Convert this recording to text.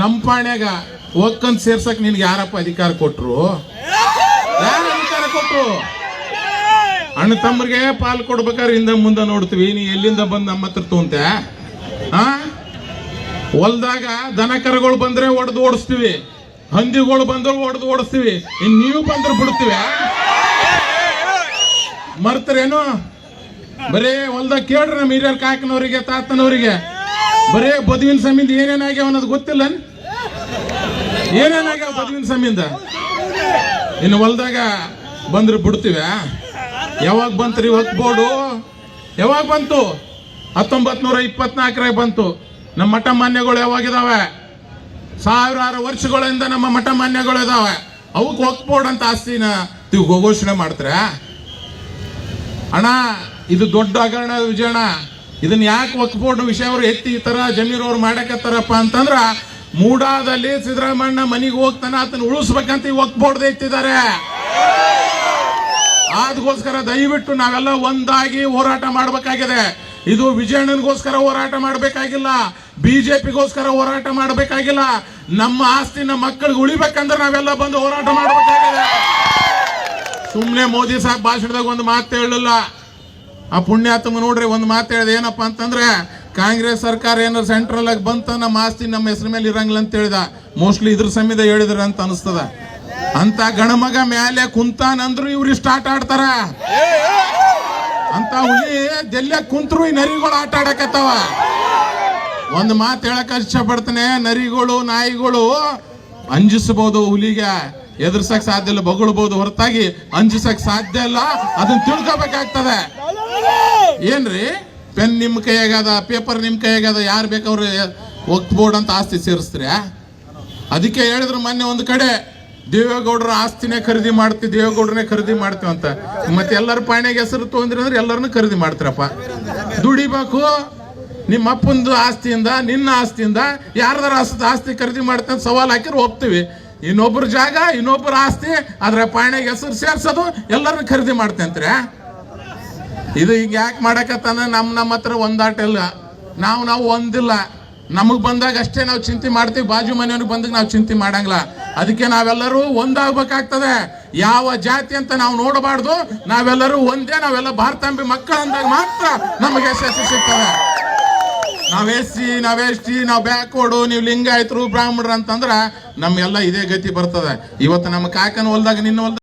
ನಮ್ಮ ಪಾಣ್ಯಾಗ ಒಕ್ಕಂದ್ ಸೇರ್ಸಕ್ ನಿನ್ಗೆ ಯಾರಪ್ಪ ಅಧಿಕಾರ ಕೊಟ್ರು? ಯಾರು ಅಧಿಕಾರ ಕೊಟ್ರು? ಅಣ್ಣ ತಮ್ಮರಿಗೆ ಪಾಲ್ ಕೊಡ್ಬೇಕಾದ್ರೆ ಹಿಂದೆ ಮುಂದೆ ನೋಡ್ತೀವಿ. ನೀ ಎಲ್ಲಿಂದ ಬಂದು ನಮ್ಮ ಹತ್ರ ತೂಂತೆ? ಹಾ ಹೊಲ್ದಾಗ ದನ ಕರುಗಳು ಬಂದ್ರೆ ಒಡೆದು ಓಡಿಸ್ತೀವಿ. ಹಂದಿಗಳು ಬಂದ್ರೆ ಒಡೆದು ಓಡಿಸ್ತೀವಿ. ಇನ್ ನೀವು ಬಂದ್ರೆ ಬಿಡ್ತೀವಿ. ಮರ್ತರೇನು? ಬರೇ ಹೊಲ್ದಾಗ ಕೇಳ್ರಿ ನಮ್ಮ ಹಿರಿಯರ್ ಕಾಕನವರಿಗೆ, ತಾತನವರಿಗೆ. ಬರೇ ಬದುವಿನ ಸಮಿಂದ ಏನೇನಾಗ್ಯಾವ ಅನ್ನೋದು ಗೊತ್ತಿಲ್ಲ ಏನೇನಾಗ್ಯಾವ ಬದುವಿನ ಸಮಿಂದ ಇನ್ನು ಹೊಲ್ದಾಗ ಬಂದ್ರೆ ಬಿಡ್ತೀವ? ಯಾವಾಗ ಬಂತ್ರಿ ವಕ್ ಬೋರ್ಡು ಯಾವಾಗ ಬಂತು? ಹತ್ತೊಂಬತ್ ನೂರ ಇಪ್ಪತ್ನಾಲ್ಕರಾಗ ಬಂತು. ನಮ್ಮ ಮಠ ಮಾನ್ಯಗಳು ಯಾವಾಗಿದ್ದಾವೆ ಸಾವಿರಾರು ವರ್ಷಗಳಿಂದ ನಮ್ಮ ಮಠ ಮಾನ್ಯಗಳು ಇದಾವೆ. ಅವಕ್ಕೆ ವಕ್ ಬೋರ್ಡ್ ಅಂತ ಆಸ್ತಿನ ಘೋಷಣೆ ಮಾಡ್ತಾರೆ? ಅಣ್ಣ, ಇದು ದೊಡ್ಡ ಹಗರಣ ವಿಜಯಣ್ಣ. ಇದನ್ನ ಯಾಕೆ ವಕ್ ಬೋರ್ಡ್ ವಿಷಯ ಅವ್ರು ಎತ್ತಿ ಈ ತರ ಜಮೀರ್ ಅವ್ರು ಮಾಡಕತ್ತಾರಪ್ಪ ಅಂತಂದ್ರ ಮೂಡಾದಲ್ಲಿ ಸಿದ್ದರಾಮಣ್ಣ ಮನೆಗೆ ಹೋಗ್ತಾನೆ ಆತನ ಉಳಿಸ್ಬೇಕಂತ ಈ ವಕ್ ಬೋರ್ಡ್ ಎತ್ತಿದ್ದಾರೆ ಅದಕ್ಕೋಸ್ಕರ ದಯವಿಟ್ಟು ನಾವೆಲ್ಲ ಒಂದಾಗಿ ಹೋರಾಟ ಮಾಡಬೇಕಾಗಿದೆ. ಇದು ವಿಜಯಣ್ಣನಿಗೋಸ್ಕರ ಹೋರಾಟ ಮಾಡಬೇಕಾಗಿಲ್ಲ. ಬಿಜೆಪಿಗೋಸ್ಕರ ಹೋರಾಟ ಮಾಡಬೇಕಾಗಿಲ್ಲ. ನಮ್ಮ ಆಸ್ತಿ ನಮ್ಮ ಮಕ್ಕಳಿಗೆ ಉಳಿಬೇಕಂದ್ರೆ ನಾವೆಲ್ಲ ಬಂದು ಹೋರಾಟ ಮಾಡಬೇಕಾಗಿದೆ. ಸುಮ್ಮನೆ ಮೋದಿ ಸಾಹೇಬ್ ಭಾಷಣದಾಗ ಒಂದು ಮಾತು ಹೇಳಲಿಲ್ಲ. ಆ ಪುಣ್ಯಾತ್ಮ ನೋಡ್ರಿ, ಒಂದು ಮಾತು ಹೇಳಿದೆ, ಏನಪ್ಪ ಅಂತಂದ್ರೆ, ಕಾಂಗ್ರೆಸ್ ಸರ್ಕಾರ ಏನಾರು ಸೆಂಟ್ರಲ್ ಆಗಿ ಬಂತ ನಮ್ಮ ಆಸ್ತಿ ನಮ್ಮ ಹೆಸರು ಮೇಲೆ ಇರಂಗಿಲ್ಲ ಅಂತ ಹೇಳಿದ. ಮೋಸ್ಟ್ಲಿ ಇದ್ರ ಸಮೇತ ಹೇಳಿದ್ರ ಅಂತ ಅನಿಸ್ತದ. ಅಂತ ಗಣಮಗ ಮ್ಯಾಲೆ ಕುಂತಾನಂದ್ರು ಇವ್ರು ಆಟ ಆಡ್ತಾರ. ಅಂತ ಹುಲಿ ಜಲ್ಲೆ ಕುಂತರು ಈ ನರಿಗಳು ಆಟ ಆಡಕತ್ತಾವ. ಒಂದು ಮಾತು ಹೇಳಕ್ ಇಷ್ಟಪಡ್ತಾನೆ ನರಿಗಳು, ನಾಯಿಗಳು ಅಂಜಿಸಬಹುದು ಹುಲಿಗೆ. ಎದುರ್ಸಕ್ ಸಾಧ್ಯ ಇಲ್ಲ ಬಗಳ್ಬಹುದು ಹೊರತಾಗಿ ಅಂಜಿಸಕ್ ಸಾಧ್ಯ ಇಲ್ಲ ಅದನ್ನ ತಿಳ್ಕೊಬೇಕಾಗ್ತದೆ. ಏನ್ರಿ? ಪೆನ್ ನಿಮ್ ಕೈಯಾಗದ ಪೇಪರ್ ನಿಮ್ ಕೈಯಾಗದ ಯಾರು ಬೇಕವ್ರು ಬೋರ್ಡ್ ಅಂತ ಆಸ್ತಿ ಸೇರಿಸ್ತೀರಿ ಅದಕ್ಕೆ ಹೇಳಿದ್ರು ಮೊನ್ನೆ ಒಂದು ಕಡೆ, ದೇವೇಗೌಡರ ಆಸ್ತಿನೇ ಖರೀದಿ ಮಾಡ್ತೀವಿ ದೇವೇಗೌಡರನ್ನೇ ಖರೀದಿ ಮಾಡ್ತೀವಿ ಅಂತ. ಮತ್ತೆ ಎಲ್ಲರ ಪಾಣಿಗೆ ಹೆಸರು ತೊಗೊಂಡ್ರಿ ಅಂದ್ರೆ ಎಲ್ಲರನ್ನು ಖರೀದಿ ಮಾಡ್ತೀರಪ್ಪ. ದುಡಿಬೇಕು, ನಿಮ್ಮ ಅಪ್ಪಂದು ಆಸ್ತಿಯಿಂದ, ನಿನ್ನ ಆಸ್ತಿಯಿಂದ, ಯಾರ್ದಾರ ಆಸ್ತಿ ಖರೀದಿ ಮಾಡ್ತೀನಿ ಅಂತ ಸವಾಲ್ ಹಾಕಿದ್ರೆ ಒಪ್ತೀವಿ. ಇನ್ನೊಬ್ಬರ ಜಾಗ ಇನ್ನೊಬ್ಬರ ಆಸ್ತಿ ಅದರ ಪಾಣಿಗೆ ಹೆಸರು ಸೇರ್ಸೋದು, ಎಲ್ಲರನ್ನು ಖರೀದಿ ಮಾಡ್ತೇಂತ್ರಿ ಇದು ಈಗ ಯಾಕೆ ಮಾಡಕತ್ತಾನ? ನಮ್ಮ ನಮ್ಮ ಹತ್ರ ಒಂದಾಟ ಇಲ್ಲ. ನಾವು ನಾವು ಒಂದಿಲ್ಲ. ನಮಗೆ ಬಂದಾಗ ಅಷ್ಟೇ ನಾವು ಚಿಂತೆ ಮಾಡ್ತೀವಿ. ಬಾಜು ಮನೆಯವ್ರಿಗೆ ಬಂದಾಗ ನಾವು ಚಿಂತೆ ಮಾಡಂಗಿಲ್ಲ. ಅದಕ್ಕೆ ನಾವೆಲ್ಲರೂ ಒಂದಾಗಬೇಕಾಗ್ತದೆ. ಯಾವ ಜಾತಿ ಅಂತ ನಾವು ನೋಡಬಾರ್ದು. ನಾವೆಲ್ಲರೂ ಒಂದೇ, ನಾವೆಲ್ಲ ಭಾರತಾಂಬಿ ಮಕ್ಕಳು ಅಂದಾಗ ಮಾತ್ರ ನಮಗೆ ಯಶಸ್ಸು ಸಿಗ್ತದೆ. ನಾವೇ ಸಿ, ನಾವೇ ಟಿ, ನಾವ್ ಬ್ಯಾಕ್ವರ್ಡು, ನೀವು ಲಿಂಗಾಯತರು, ಬ್ರಾಹ್ಮಣರು ಅಂತಂದ್ರೆ ನಮ್ಗೆಲ್ಲ ಇದೇ ಗತಿ ಬರ್ತದೆ. ಇವತ್ತು ನಮ್ಮ ಕಾಕನ ಹೊಲ್ದಾಗ, ನಿನ್ನ ಹೊಲ್ದಾಗ